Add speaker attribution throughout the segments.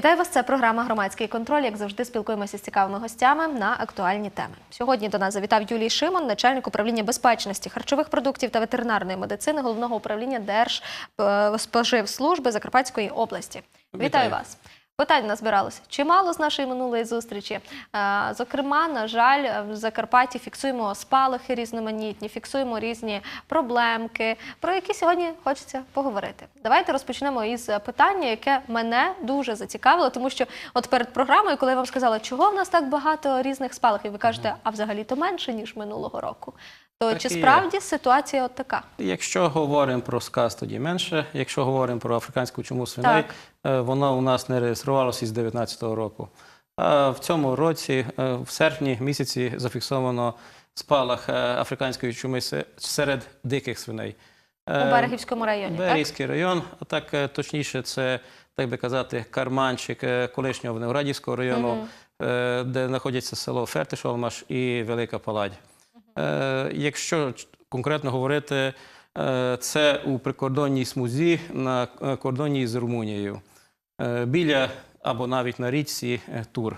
Speaker 1: Вітаю вас. Це програма Громадський контроль. Як завжди, спілкуємося з цікавими гостями на актуальні теми. Сьогодні до нас завітав Юлій Шимон, начальник управління безпечності харчових продуктів та ветеринарної медицини головного управління Держспоживслужби Закарпатської області. Вітаю,
Speaker 2: Вітаю.
Speaker 1: вас. Питань назбиралося чимало з нашої минулої зустрічі. Е, Зокрема, на жаль, в Закарпатті фіксуємо спалахи різноманітні, фіксуємо різні проблемки, про які сьогодні хочеться поговорити. Давайте розпочнемо із питання, яке мене дуже зацікавило, тому що от перед програмою, коли я вам сказала, чого в нас так багато різних спалахів, ви кажете, а взагалі то менше ніж минулого року. То
Speaker 2: Так
Speaker 1: чи
Speaker 2: і є.
Speaker 1: справді ситуація от така?
Speaker 2: Якщо говоримо про сказ, тоді менше. Якщо говоримо про африканську чуму свиней, е, вона у нас не реєструвалася із 2019 року. А в цьому році, е, в серпні місяці, зафіксовано спалах е, африканської чуми серед диких свиней.
Speaker 1: У Берегівському районі, так?
Speaker 2: Район, а так точніше, це, так би казати, карманчик колишнього Виноградівського району, е, де знаходиться село Фертишолмаш і Велика Паладь. Е, Якщо конкретно говорити, е, це у прикордонній смузі на е, кордоні з Румунією, біля або навіть на річці Тур.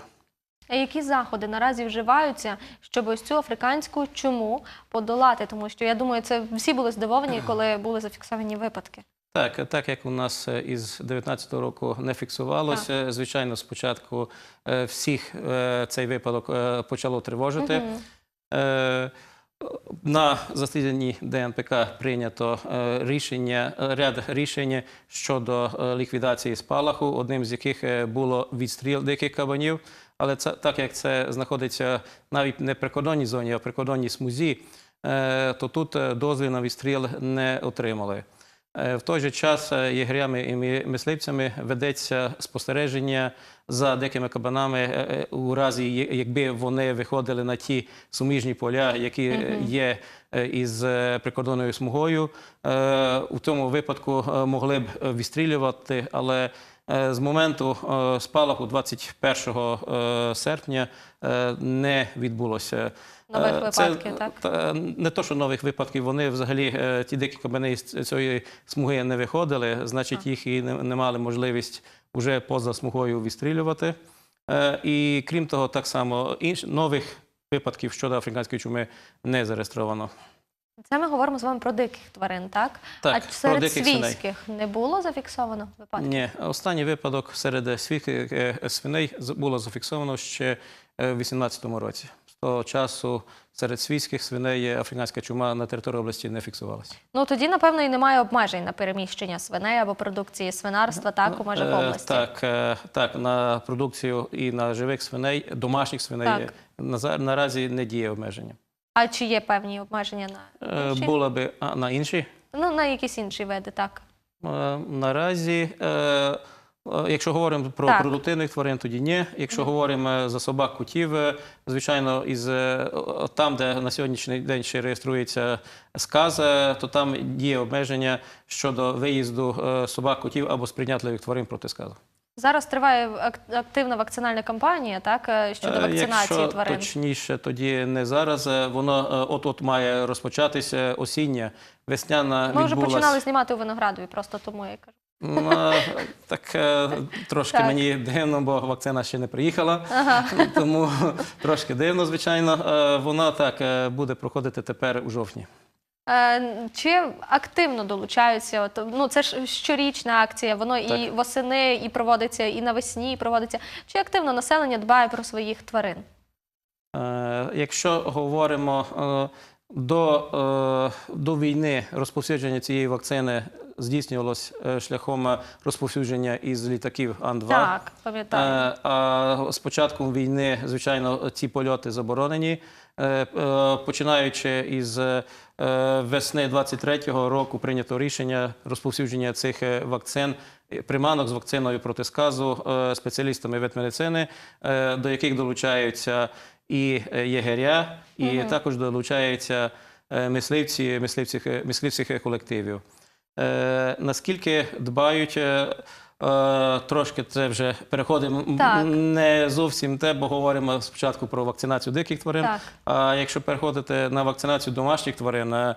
Speaker 1: А які заходи наразі вживаються, щоб ось цю африканську чуму подолати? Тому що я думаю, це всі були здивовані, коли були зафіксовані випадки.
Speaker 2: Так, так як у нас із 19-го року не фіксувалося, звичайно, спочатку всіх цей випадок почало тривожити. Е, На засіданні ДНПК прийнято е, рішення, е, ряд рішень щодо е, ліквідації спалаху, одним з яких було відстріл диких кабанів. Але це так як це знаходиться навіть не в прикордонній зоні, а в прикордонній смузі, то тут дозвіл на відстріл не отримали. Е, В той же час е, єгрями і мисливцями ведеться спостереження за дикими кабанами е, е, у разі, якби вони виходили на ті суміжні поля, які е, є е, із е, прикордонною смугою. Е, У тому випадку е, могли б е, відстрілювати, але е, з моменту е, спалаху 21 е, серпня е, не відбулося.
Speaker 1: Нових
Speaker 2: Е, це,
Speaker 1: випадків, так?
Speaker 2: та, не то, що нових випадків, вони взагалі е, ті дикі кабани з цієї смуги не виходили, значить, їх і не, не мали можливість вже поза смугою відстрілювати. Е, І крім того, так само інш, нових випадків щодо африканської чуми не зареєстровано.
Speaker 1: Це ми говоримо з вами про диких тварин, так?
Speaker 2: Так,
Speaker 1: а
Speaker 2: про
Speaker 1: серед
Speaker 2: диких свиней.
Speaker 1: не було зафіксовано випадків?
Speaker 2: Ні, останній випадок серед свійських е, свиней було зафіксовано ще е, в 2018 році. З того часу серед свійських свиней африканська чума на території області не фіксувалася.
Speaker 1: Ну тоді, напевно, і немає обмежень на переміщення свиней або продукції свинарства, так, у межах
Speaker 2: Е,
Speaker 1: області.
Speaker 2: Так, так, на продукцію і на живих свиней, домашніх свиней
Speaker 1: Так.
Speaker 2: наразі не діє обмеження.
Speaker 1: А чи є певні обмеження на
Speaker 2: Е,
Speaker 1: інші?
Speaker 2: Було би а, на інші.
Speaker 1: Ну, на якісь інші види, так.
Speaker 2: Е, Наразі, е, е, якщо говоримо про
Speaker 1: Так.
Speaker 2: продуктивних тварин, тоді ні. Якщо говоримо е, за собак, котів, звичайно, із там, де на сьогоднішній день ще реєструється сказ, то там діє обмеження щодо виїзду собак, котів або сприйнятливих тварин проти сказу.
Speaker 1: Зараз триває ак- активна вакцинальна кампанія, так, е, щодо
Speaker 2: Е,
Speaker 1: вакцинації
Speaker 2: Якщо
Speaker 1: тварин.
Speaker 2: точніше, тоді не зараз. е, Воно от от має розпочатися осіння, весняна
Speaker 1: Ми вже починали знімати у Виноградові, просто тому я кажу.
Speaker 2: Е, Так трошки
Speaker 1: Так.
Speaker 2: мені дивно, бо вакцина ще не приїхала, тому трошки дивно, звичайно. Вона так буде проходити тепер у жовтні.
Speaker 1: Е, Чи активно долучаються? От, ну, це ж щорічна акція, воно і восени, і проводиться, і навесні і проводиться. Чи активно населення дбає про своїх тварин?
Speaker 2: Е, Якщо говоримо е, до, е, до війни розповсюдження цієї вакцини здійснювалось шляхом розповсюдження із літаків Ан-2.
Speaker 1: Так, пам'ятаю.
Speaker 2: Е, А з початком війни, звичайно, ці польоти заборонені. Е, е, Починаючи із е, весни 23-го року прийнято рішення розповсюдження цих вакцин, приманок з вакциною проти сказу спеціалістами ветмедицини, до яких долучаються і єгеря, і також долучаються мисливці, мисливці, мисливських колективів. Наскільки дбають Трошки це вже переходимо
Speaker 1: Так.
Speaker 2: не зовсім те, бо говоримо спочатку про вакцинацію диких тварин.
Speaker 1: Так.
Speaker 2: А якщо переходити на вакцинацію домашніх тварин, е,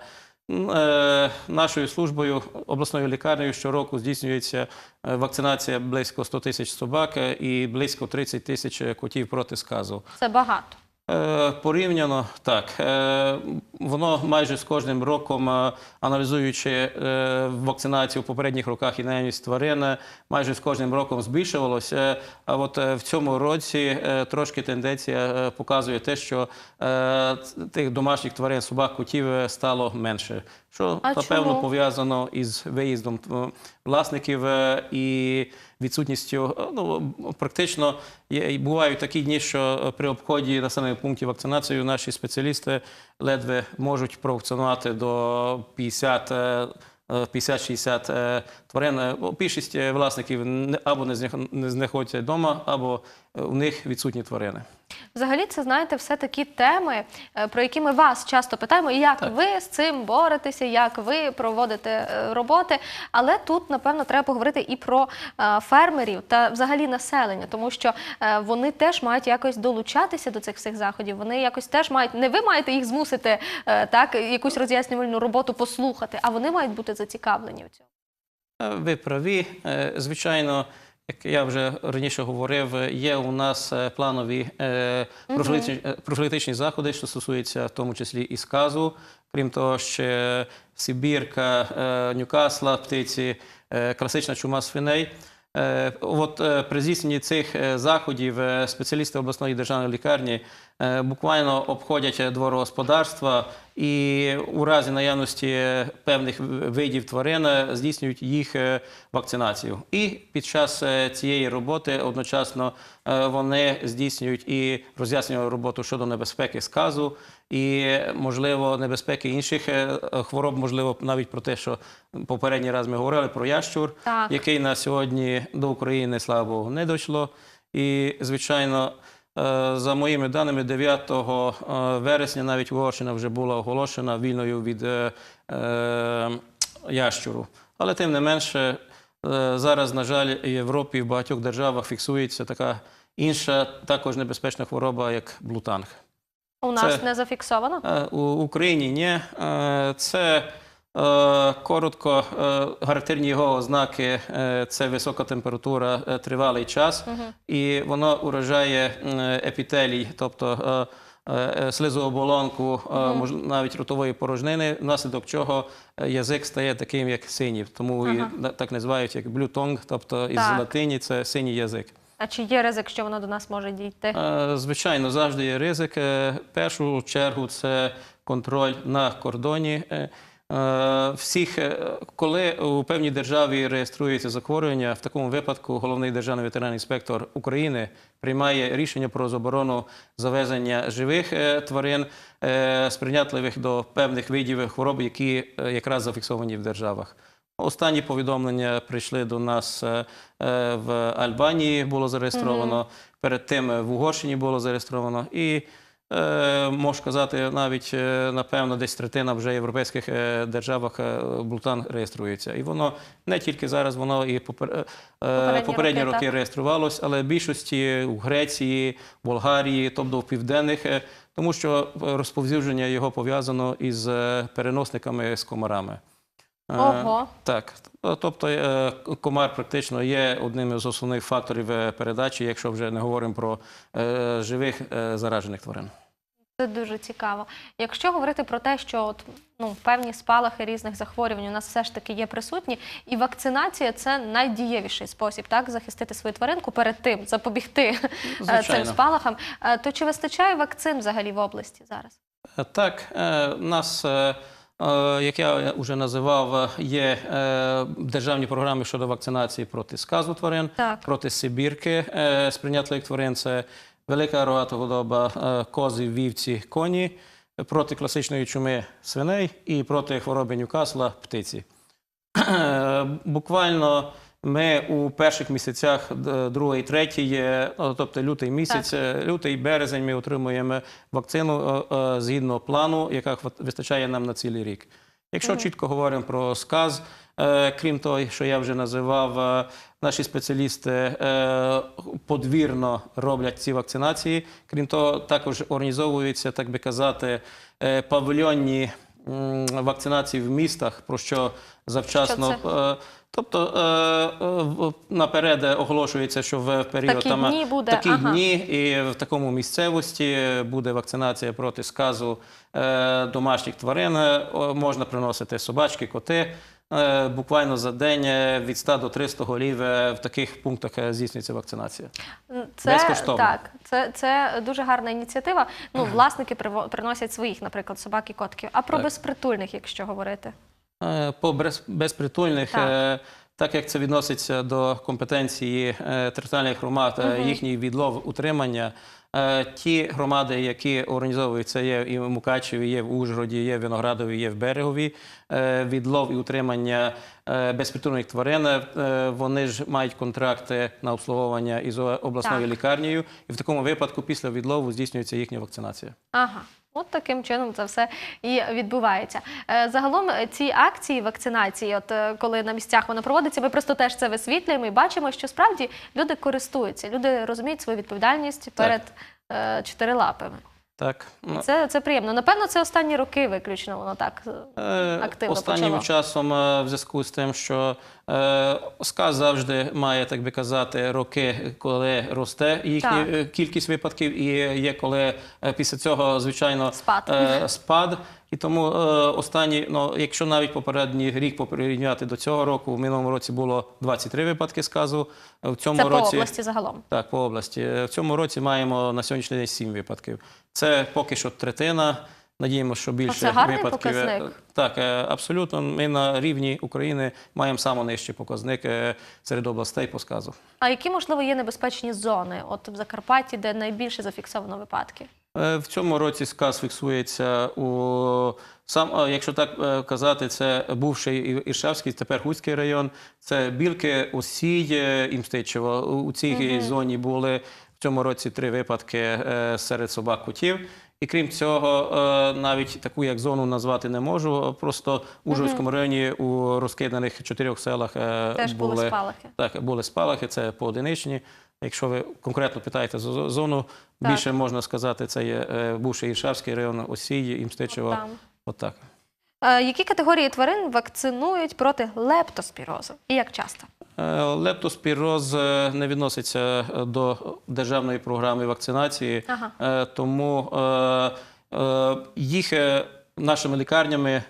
Speaker 2: е, Нашою службою обласною лікарнею щороку здійснюється е, вакцинація близько 100 тисяч собак е, і близько 30 тисяч е, котів проти сказу.
Speaker 1: Це багато.
Speaker 2: Е, Порівняно так, е, воно майже з кожним роком, е, аналізуючи е, вакцинацію в попередніх роках і наявність тварин, е, майже з кожним роком збільшувалося. А от в цьому році трошки тенденція показує те, що тих домашніх тварин, собак, котів стало менше. Що
Speaker 1: А
Speaker 2: напевно пов'язано із виїздом власників і відсутністю. Ну практично бувають такі дні, що при обході населених пунктів вакцинацією наші спеціалісти ледве можуть провакцинувати до 50 е, е, 50-60 е, тварин. Е, Більшість е, власників або не знах- не знаходяться вдома, або в них відсутні тварини.
Speaker 1: Взагалі, це знаєте, все такі теми, е, про які ми вас часто питаємо, і як ви з цим боретеся, як ви проводите е, роботи. Але тут, напевно, треба поговорити і про е, фермерів та взагалі населення, тому що вони теж мають якось долучатися до цих всіх заходів. Вони якось теж мають не ви маєте їх змусити так, якусь роз'яснювальну роботу послухати, а вони мають бути зацікавлені в цьому.
Speaker 2: Ви праві. Звичайно, як я вже раніше говорив, є у нас е, планові е, профілактичні, е, профілактичні заходи, що стосуються в тому числі і сказу. Крім того, ще Сибірка, е, Нюкасла, птиці, е, класична чума свиней. Е, От е, при здійсненні цих е, заходів спеціалісти обласної державної лікарні буквально обходять е, дворогосподарства і у разі наявності е, певних видів тварин е, здійснюють їх е, вакцинацію. І під час е, цієї роботи одночасно е, вони здійснюють і роз'яснюють роботу щодо небезпеки сказу і, можливо, небезпеки інших е, хвороб, можливо, навіть про те, що попередній раз ми говорили про ящур,
Speaker 1: Так.
Speaker 2: який на сьогодні до України, слава Богу, не дійшло. І, звичайно, е, за моїми даними, 9 е, вересня навіть Угорщина вже була оголошена вільною від е, е, ящуру. Але тим не менше, е, зараз, на жаль, в Європі в багатьох державах фіксується така інша, також небезпечна хвороба, як блутанг.
Speaker 1: У нас
Speaker 2: Це-
Speaker 1: не зафіксовано.
Speaker 2: Е, У Україні ні. Е, Це е, коротко е, характерні його ознаки е, це висока температура, е, тривалий час, і воно уражає епітелій, тобто е, е, слизооболонку, е, навіть ротової порожнини, внаслідок чого е, язик стає таким, як синій. Тому і так називають як блютонг, тобто із
Speaker 1: Так.
Speaker 2: латині це синій язик.
Speaker 1: А чи є ризик, що воно до нас може дійти?
Speaker 2: Е, Звичайно, завжди є ризик. Е, В першу чергу це контроль на кордоні. Е, Всіх, е, коли у певній державі реєструється захворювання, в такому випадку головний державний ветеринарний інспектор України приймає рішення про заборону завезення живих е, тварин, сприйнятливих до певних видів хвороб, які якраз зафіксовані в державах. Останні повідомлення прийшли до нас в Альбанії було зареєстровано, перед тим в Угорщині було зареєстровано. І можу сказати, навіть е, напевно, десь третина вже європейських е, державах е, Блутан реєструється. І воно не тільки зараз, воно і попер... е,
Speaker 1: Попередні
Speaker 2: попередні
Speaker 1: роки,
Speaker 2: роки реєструвалось, але в більшості у Греції, Болгарії, тобто в південних, е, тому що е, розповсюдження його пов'язано із е, переносниками з комарами. Е,
Speaker 1: Ого.
Speaker 2: Так, тобто е, комар практично є одним із основних факторів е, передачі, якщо вже не говоримо про е, живих е, заражених тварин.
Speaker 1: Це дуже цікаво. Якщо говорити про те, що от, ну, певні спалахи різних захворювань у нас все ж таки є присутні, і вакцинація це найдієвіший спосіб так захистити свою тваринку перед тим, запобігти е, цим спалахам. Е, То чи вистачає вакцин взагалі в області зараз?
Speaker 2: Е, Так, е, у нас, е, е, як я вже називав, е, є е, державні програми щодо вакцинації проти сказу тварин,
Speaker 1: Так.
Speaker 2: проти сибірки е, сприйнятливих тварин. Це велика рогата худоба, е, кози, вівці, коні, е, проти класичної чуми свиней і проти хвороби Ньюкасла птиці. Е, Буквально ми у перших місяцях д- другий, третій, е, тобто лютий місяць, е, лютий, березень, ми отримуємо вакцину е, е, згідно плану, яка вистачає нам на цілий рік. Якщо чітко говоримо про сказ, е, крім того, що я вже називав, е, наші спеціалісти е, подвірно роблять ці вакцинації. Крім того, також організовуються, так би казати, е, павільйонні вакцинації в містах, про що завчасно.
Speaker 1: Що
Speaker 2: е, Тобто е, е, наперед оголошується, що в період
Speaker 1: Такі
Speaker 2: там,
Speaker 1: дні буде,
Speaker 2: такі
Speaker 1: ага.
Speaker 2: дні, і в такому місцевості буде вакцинація проти сказу е, домашніх тварин. Можна приносити собачки, коти. Буквально за день від 100 до 300 голів в таких пунктах здійснюється вакцинація.
Speaker 1: Це
Speaker 2: Безкоштовно.
Speaker 1: так, це, це дуже гарна ініціатива. Ну, власники приносять своїх, наприклад, собак і котків. А про
Speaker 2: Так.
Speaker 1: безпритульних, якщо говорити.
Speaker 2: Е, По без- безпритульних,
Speaker 1: Так.
Speaker 2: так. так як це відноситься до компетенції е, територіальних громад, е, їхній відлов утримання. е, Ті громади, які організовуються, є і в Мукачеві, є в Ужгороді, є в Виноградові, є в Берегові. е, Відлов і утримання е, безпритульних тварин. е, Вони ж мають контракти на обслуговування із обласною
Speaker 1: Так.
Speaker 2: лікарнею, і в такому випадку після відлову здійснюється їхня вакцинація.
Speaker 1: Ага. От таким чином це все і відбувається. Е, Загалом е, ці акції вакцинації, от е, коли на місцях вона проводиться, ми просто теж це висвітлюємо і бачимо, що справді люди користуються, люди розуміють свою відповідальність перед чотирилапими.
Speaker 2: Так, ну,
Speaker 1: Це, це приємно. Напевно, це останні роки виключно воно так. е,
Speaker 2: Е,
Speaker 1: активно
Speaker 2: Останнім
Speaker 1: почало.
Speaker 2: часом е, в зв'язку з тим, що е, СКА завжди має, так би казати, роки, коли росте їхня кількість випадків, і є коли після цього, звичайно,
Speaker 1: Спад.
Speaker 2: е, спад. І тому е, останні, ну якщо навіть попередній рік порівняти до цього року, в минулому році було 23 випадки сказу. В цьому
Speaker 1: Це по
Speaker 2: році
Speaker 1: області загалом.
Speaker 2: так, по області. Е, В цьому році маємо на сьогоднішній день 7 випадків. Це поки що третина. Надіємося, що більше
Speaker 1: це гарний
Speaker 2: випадків. Е,
Speaker 1: показник.
Speaker 2: Так, абсолютно. Ми на рівні України маємо найнижчий показник е, серед областей по сказу.
Speaker 1: А які, можливо, є небезпечні зони? От в Закарпатті, де найбільше зафіксовано випадків?
Speaker 2: Е, В цьому році сказ фіксується у сам, е, якщо так е, казати, це бувший Іршавський, тепер Хуцький район. Це Білки, Осій, е, і Мстичево. У у цій зоні були в цьому році три випадки серед собак котів. І крім цього, навіть таку як зону назвати не можу. Просто в Ужгородському районі у розкиданих чотирьох селах
Speaker 1: Теж були спалахи.
Speaker 2: Так, були спалахи, це поодиничні. Якщо ви конкретно питаєте за зо- зону,
Speaker 1: Так.
Speaker 2: більше можна сказати, це є е, бувший Іршавський район, Осії,
Speaker 1: там.
Speaker 2: Отак.
Speaker 1: Е, Які категорії тварин вакцинують проти лептоспірозу? І як часто?
Speaker 2: Е, Лептоспіроз не відноситься до державної програми вакцинації,
Speaker 1: Ага.
Speaker 2: Тому їх нашими лікарнями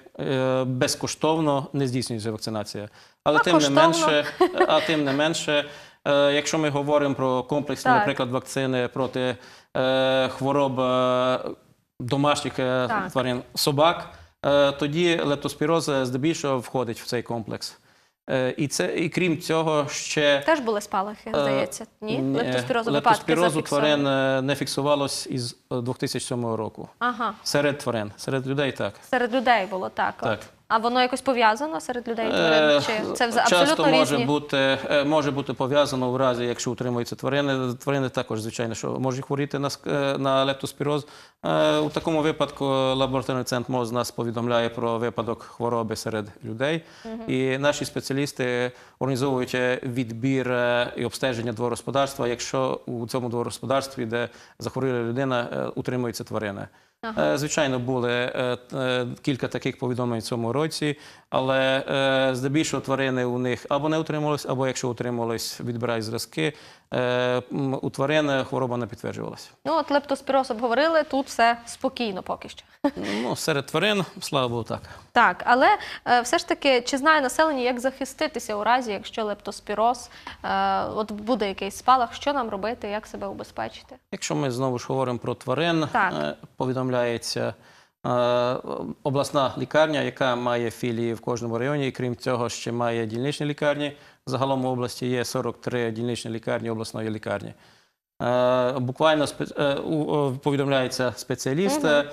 Speaker 2: безкоштовно не здійснюється вакцинація. Але
Speaker 1: А
Speaker 2: тим не менше, а тим не менше, якщо ми говоримо про комплексні,
Speaker 1: Так.
Speaker 2: наприклад, вакцини проти е, хвороб е, домашніх е,
Speaker 1: Так.
Speaker 2: тварин собак, е, тоді лептоспіроз е, здебільшого входить в цей комплекс. Е, І це і крім цього, ще
Speaker 1: Теж були спалахи,
Speaker 2: Е,
Speaker 1: здається. Ні?
Speaker 2: ні,
Speaker 1: Лептоспірозу
Speaker 2: лептоспірозу тварин е, не фіксувалось із е, 2007 року.
Speaker 1: Ага.
Speaker 2: Серед тварин, серед людей так.
Speaker 1: Серед людей було так. от. А воно якось пов'язано серед людей
Speaker 2: Е,
Speaker 1: тварин? Чи це вза-
Speaker 2: Часто
Speaker 1: абсолютно
Speaker 2: може
Speaker 1: різні?
Speaker 2: бути, е, може бути пов'язано в разі, якщо утримуються тварини. Тварини також, звичайно, що можуть хворіти на, е, на лептоспіроз. У такому випадку лабораторний центр МОЗ нас повідомляє про випадок хвороби серед людей. І наші спеціалісти організовують відбір і обстеження дворогосподарства, якщо у цьому дворогосподарстві, де захворіла людина, утримуються тварини. Е, Звичайно, були е, е, кілька таких повідомлень в цьому році, але здебільшого тварини у них або не утримувались, або якщо утримувались, відбирають зразки. У тварин хвороба не підтверджувалася.
Speaker 1: Ну, от лептоспіроз обговорили, тут все спокійно поки що.
Speaker 2: Ну, серед тварин, слава Богу, так.
Speaker 1: Так, але все ж таки, чи знає населення, як захиститися у разі, якщо лептоспіроз, от буде якийсь спалах, що нам робити, як себе убезпечити?
Speaker 2: Якщо ми знову ж говоримо про тварин,
Speaker 1: Так.
Speaker 2: Повідомляється е, обласна лікарня, яка має філії в кожному районі, і крім цього, ще має дільничні лікарні. Загалом в області є 43 дільничні лікарні обласної лікарні. Е, Буквально е, повідомляється спеціаліст, е,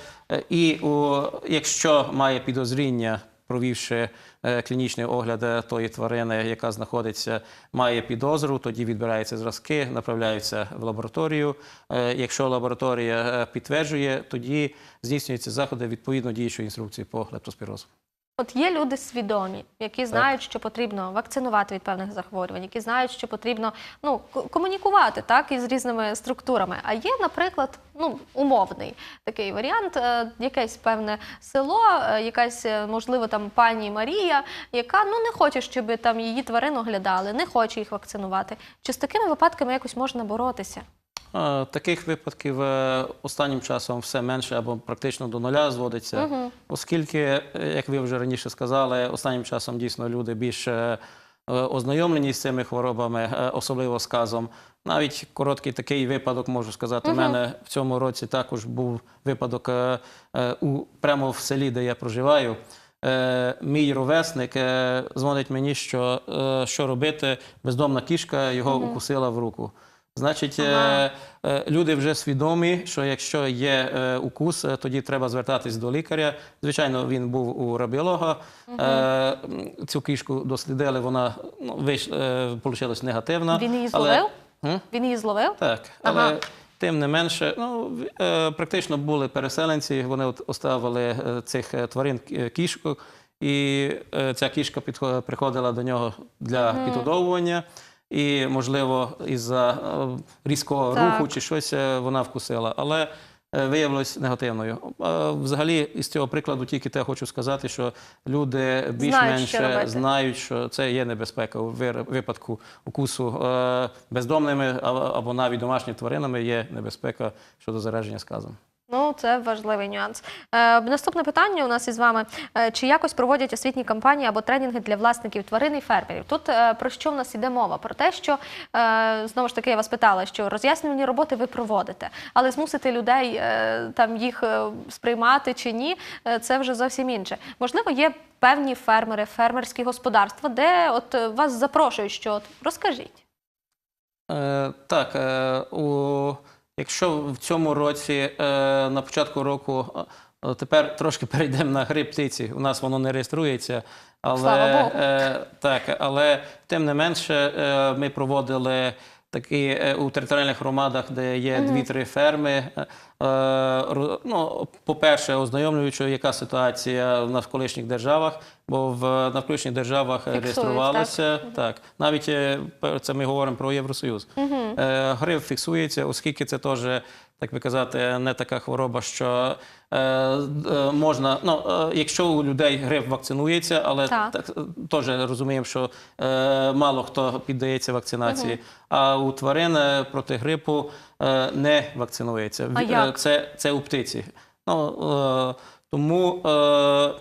Speaker 2: і у- якщо має підозріння, провівши е, клінічний огляд тої тварини, яка знаходиться, має підозру, тоді відбираються зразки, направляються в лабораторію. Е, Якщо лабораторія е, підтверджує, тоді здійснюються заходи відповідно діючої інструкції по лептоспірозу.
Speaker 1: От є люди свідомі, які знають, що потрібно вакцинувати від певних захворювань, які знають, що потрібно ну комунікувати так із різними структурами. А є, наприклад, ну умовний такий варіант, е, якесь певне село, е, якась е, можливо там пані Марія, яка ну не хоче, щоб там її тварин оглядали, не хоче їх вакцинувати. Чи з такими випадками якось можна боротися?
Speaker 2: Таких випадків е, останнім часом все менше або практично до нуля зводиться, оскільки, е, як ви вже раніше сказали, останнім часом дійсно люди більш е, ознайомлені з цими хворобами, особливо з казом. Навіть короткий такий випадок можу сказати. У мене в цьому році також був випадок у прямо в селі, де я проживаю. Мій ровесник дзвонить мені, що що робити, бездомна кішка його укусила в руку. Значить, е,
Speaker 1: Ага.
Speaker 2: е, люди вже свідомі, що якщо є е, укус, е, тоді треба звертатись до лікаря. Звичайно, він був у рабіолога. Е, цю кішку дослідили, вона ну, вийш, е, негативна.
Speaker 1: Він її зловив?
Speaker 2: М?
Speaker 1: Він її зловив?
Speaker 2: Так, але
Speaker 1: Ага.
Speaker 2: тим не менше, ну, е, практично були переселенці, вони от оставили е, цих е, тварин е, кішку, і е, ця кішка приходила до нього для підгодовування. І, можливо, із-за е, різкого
Speaker 1: Так.
Speaker 2: руху чи щось е, вона вкусила. Але е, виявилось негативною. Взагалі, із цього прикладу тільки те хочу сказати, що люди більш-менш
Speaker 1: робити.
Speaker 2: знають, що це є небезпека у випадку укусу бездомними або навіть домашніми тваринами є небезпека щодо зараження сказом.
Speaker 1: Ну, це важливий нюанс. Е, наступне питання у нас із вами: Е, чи якось проводять освітні кампанії або тренінги для власників тварин і фермерів? Тут е, про що в нас іде мова? Про те, що е, знову ж таки я вас питала, що роз'яснювальні роботи ви проводите, але змусити людей е, там їх е, сприймати чи ні, е, це вже зовсім інше. Можливо, є певні фермери, фермерські господарства, де от е, вас запрошують, що от, розкажіть.
Speaker 2: Е, так, е, у, якщо в цьому році, е, на початку року, е, тепер трошки перейдемо на гри птиці. У нас воно не реєструється. Але,
Speaker 1: Слава Богу.
Speaker 2: Е, так, але тим не менше, е, ми проводили такі е, у територіальних громадах, де є дві-три ферми. е, е, ну, по-перше, ознайомлюючи, яка ситуація в навколишніх державах, бо в навколишніх державах
Speaker 1: Фіксують,
Speaker 2: реєструвалися. Так, навіть е, це ми говоримо про Євросоюз. Е, Грип фіксується, оскільки це теж, так би казати, не така хвороба, що е, е, можна. Ну, е, якщо у людей грип вакцинується, але
Speaker 1: Так.
Speaker 2: так, теж розуміємо, що е, мало хто піддається вакцинації. А у тварин е, проти грипу е, не вакцинується.
Speaker 1: А
Speaker 2: Е,
Speaker 1: як?
Speaker 2: Це, це у птиці. Ну, е, тому. Е,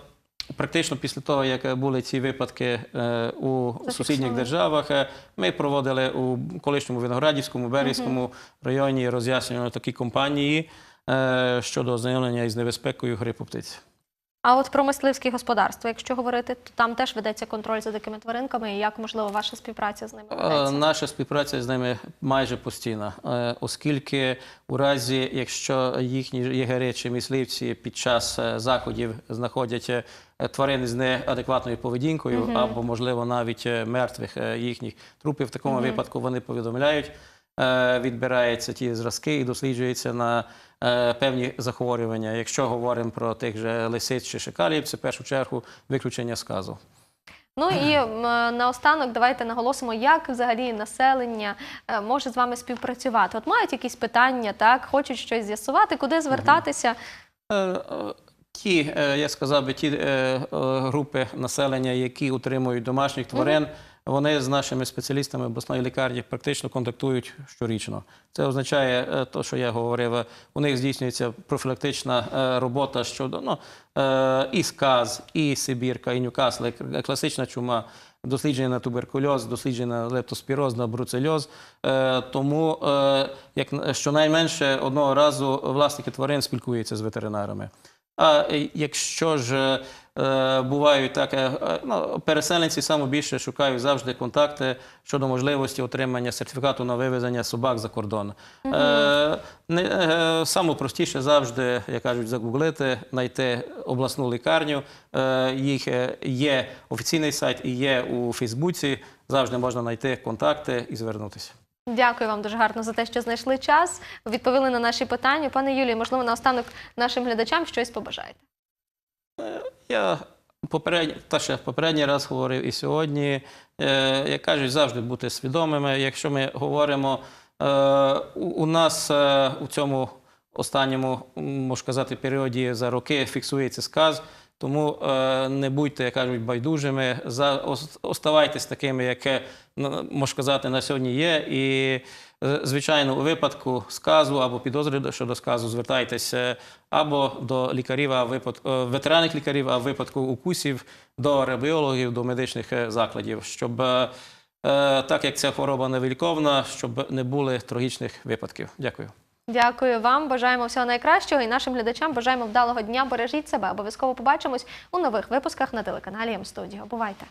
Speaker 2: Практично після того, як були ці випадки е, у сусідніх державах, е, ми проводили у колишньому Виноградівському, Берівському районі роз'яснювали такі компанії е, щодо ознайомлення із небезпекою грипу птиці.
Speaker 1: А от про мисливські господарства, якщо говорити, то там теж ведеться контроль за дикими тваринками, і як можливо ваша співпраця з ними
Speaker 2: Е,
Speaker 1: ведеться?
Speaker 2: Наша співпраця з ними майже постійна, е, оскільки у разі, якщо їхні єгери чи мисливці під час е, заходів знаходять тварини з неадекватною поведінкою, або, можливо, навіть мертвих їхніх трупів, в такому випадку вони повідомляють. Е, Відбираються ті зразки і досліджуються на е, певні захворювання. Якщо говоримо про тих же лисиць чи шикалів, це в першу чергу виключення сказу.
Speaker 1: Ну і наостанок давайте наголосимо, як взагалі населення е, може з вами співпрацювати. От мають якісь питання, так хочуть щось з'ясувати, куди звертатися.
Speaker 2: Е, е, Ті, е, я сказав би, ті е, е, групи населення, які утримують домашніх тварин, вони з нашими спеціалістами обласної лікарні практично контактують щорічно. Це означає, е, то, що я говорив, у них здійснюється профілактична е, робота щодо ну, е, і сказ, і Сибірка, і Ньюкасл, класична чума. Дослідження на туберкульоз, дослідження на лептоспіроз, на бруцельоз. Е, тому, як на- щонайменше одного разу власники тварин спілкуються з ветеринарами. А якщо ж бувають так, е, е, ну, переселенці саме більше шукають завжди контакти щодо можливості отримання сертифікату на вивезення собак за кордон. Е, не, е, саме простіше завжди, як кажуть, загуглити, знайти обласну лікарню. Е, їх е, є офіційний сайт і є у Фейсбуці. Завжди можна знайти контакти і звернутися.
Speaker 1: Дякую вам дуже гарно за те, що знайшли час, відповіли на наші питання. Пане Юлію, можливо, наостанок нашим глядачам щось побажаєте.
Speaker 2: Я Попередній, та ще попередній раз говорив і сьогодні. Е, як кажуть, завжди бути свідомими. Якщо ми говоримо, е, у, нас е, у цьому останньому, можна сказати, періоді за роки фіксується сказ. Тому е, не будьте, як кажуть, байдужими. За, оставайтесь такими, яке, можна сказати, на сьогодні є. І, е, звичайно, у випадку сказу або підозри до- щодо сказу звертайтеся або до лікарів, а в випад, е, ветеранних лікарів, а в випадку укусів до ребіологів, до медичних е, закладів, щоб е, так як ця хвороба невиліковна, щоб не були трагічних випадків. Дякую.
Speaker 1: Дякую вам. Бажаємо всього найкращого і нашим глядачам бажаємо вдалого дня. Бережіть себе. Обов'язково побачимось у нових випусках на телеканалі М-студіо. Бувайте!